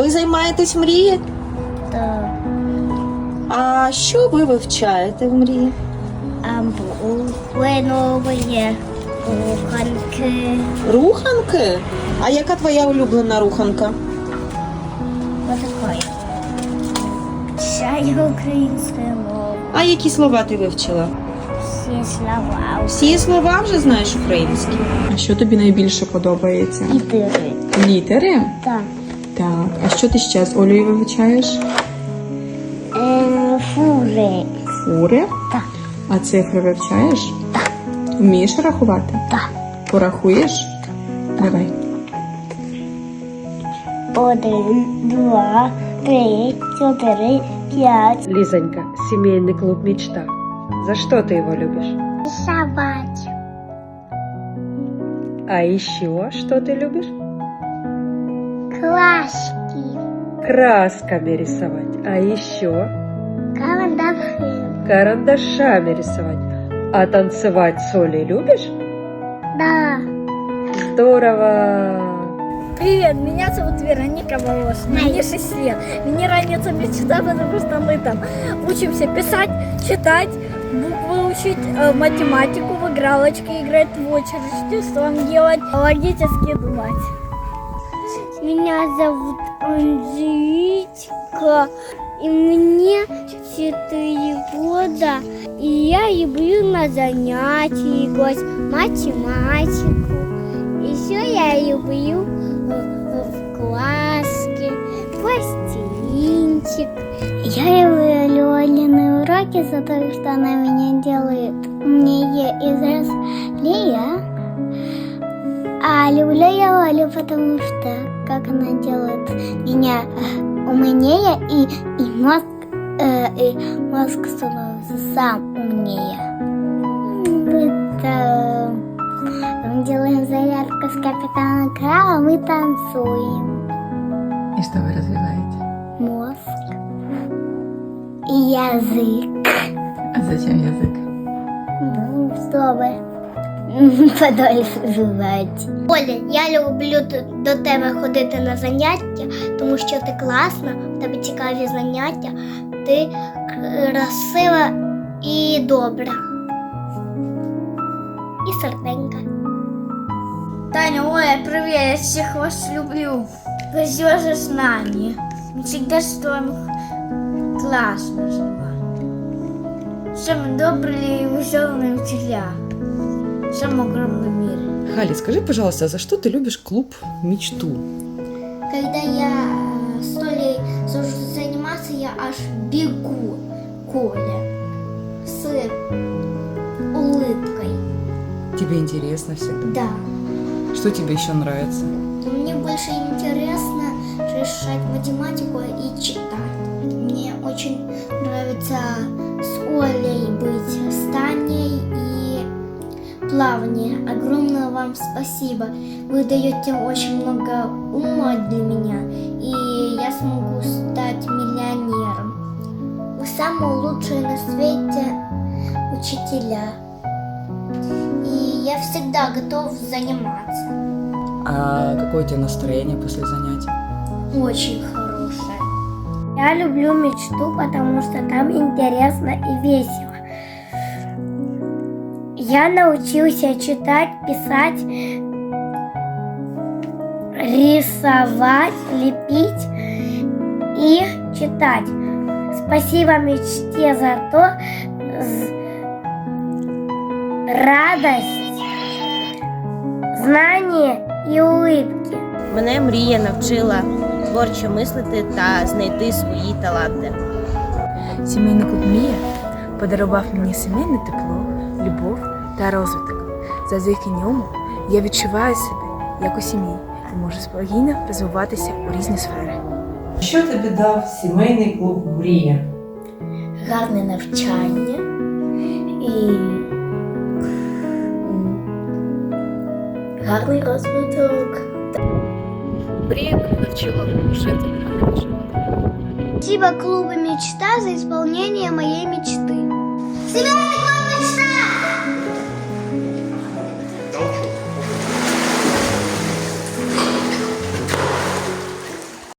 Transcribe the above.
Ви займаєтесь мрії? Так. А що ви вивчаєте в мрії? А букви нові, руханки. Руханки? А яка твоя улюблена руханка? Отакої. Українською мовою. А які слова ти вивчила? Всі слова. Всі слова вже знаєш українські. А що тобі найбільше подобається? Літери. Літери? Так. Так. А що ти ще з Олею вивчаєш? Е, фури. Фури? Так. А цифри вивчаєш? Так. Вмієш рахувати? Так. Порахуєш? Давай. Один, два, три, чотири, п'ять. Лизонька, семейный клуб «Мечта». За что ты его любишь? Собаки. А еще что ты любишь? Клашки. Красками рисовать. А еще Карандаши. карандашами рисовать. А танцевать с Олей любишь? Да. Здорово! Привет, меня зовут Вероника Волошина, мне 6 лет. Мне нравится мечта, потому что мы там учимся писать, читать, буквы учить, э, математику в игралочки играть, в очередь, что делать, логически думать. Меня зовут Анжеличка, и мне 4 года, и я люблю на занятия играть математику. Еще я люблю э, э, в класске пластилинчик. Я люблю Олины уроки за то, что она меня делает умнее и взрослее. А люблю я Олю, потому что как она делает меня э, умнее и, и мозг, э, и мозг становится сам умнее. Это мы делаем зарядку с капитаном Крабом и танцуем. І що ви розвиваєте? Мозг и язык. А зачем язик? Ну, чтобы подольше жувати. Оля, я люблю до- до тебе ходити на заняття, тому що ти класна, в тебе цікаві заняття, ти красива і добра. І серденька. Таня, Оля, привет, я всех вас люблю. Вы же с нами. Мы всегда с вами классно жила. Самые добрые и веселые учителя. В самом огромном мире. Хали, скажи, пожалуйста, за что ты любишь клуб «Мечту»? Когда я э, с Толей сажусь заниматься, я аж бегу к Оле с улыбкой. Тебе интересно всегда. Да. Что тебе еще нравится? Мне больше интересно решать математику и читать. Мне очень нравится плавание. Огромное вам спасибо. Вы даете очень много ума для меня, и я смогу стать миллионером. Вы самые лучшие на свете учителя. И я всегда готов заниматься. А какое у тебя настроение после занятий? очень хорошая. Я люблю мечту, потому что там интересно и весело. Я научился читать, писать, рисовать, лепить и читать. Спасибо мечте за то, з- радость, знание и улыбки. Мене мрія навчила творчо мислити та знайти свої таланти. Сімейний клуб Мія подарував мені сімейне тепло, любов та розвиток. Завдяки ньому я відчуваю себе як у сім'ї і можу спокійно розвиватися у різні сфери. Що тобі дав сімейний клуб Мрія? гарне навчання і гарний розвиток. Спасибо клубу «Мечта» за исполнение моей мечты. Семейный клуб